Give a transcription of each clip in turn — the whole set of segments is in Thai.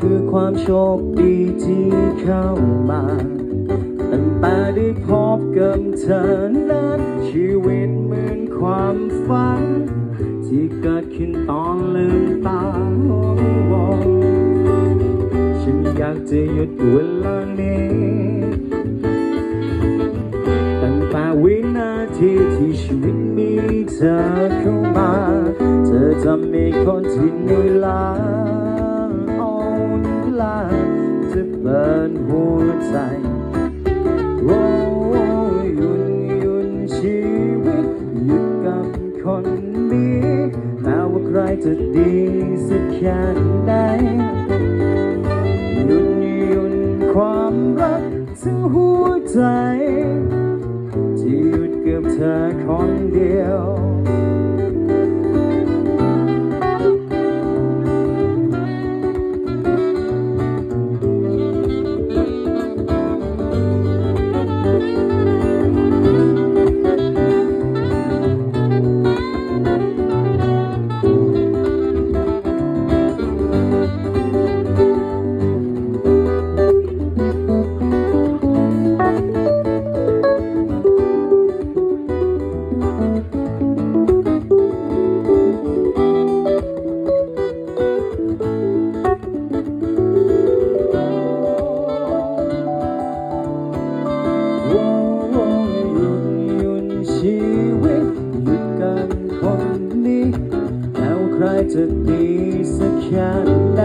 คือความโชคดีที่เข้ามาตั้งแต่ได้พบกับเธอนั้น ชีวิตเหมือนความฝัน ที่เกิดขึ้นตอนลืมตาโอ้โอ้ฉันอยากจะหยุดเวลานี้ตั้งแต่วินาทีที่ชีวิตมีเธอเข้ามา เธอทำให้คนที่นื่อยลา เปิดหัวใจโอ้หยุดหยุดชีวิตหยุดกับคนนี้แม้ว่าใครจะดีสักแค่ไหนหยุดหยุดความรักทั้งหัวใจ ที่หยุดกับเธอคนเดียว จะดีสักแค่ไหน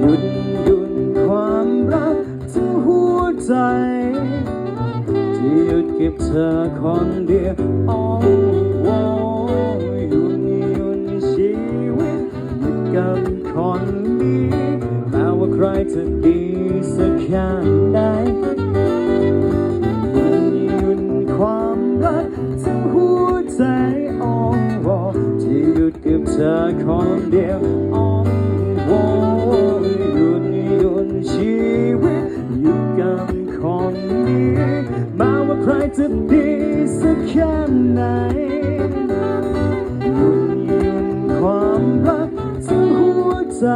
หยุดหยุดความรักทั้งหัวใจ ที่หยุดเก็บเธอคนเดียวอ้โอ้หยุดหยุดชีวิตหยุดกันคนนี้แม้ว่าใครจะดีสักแค่ เดียวอ้อมวอนหยุดหยุดชีวิตหยุดกับคนนี้มาว่าใครจะดีสักแค่ไหนหยุดหยุดความรักทั้งหัวใจ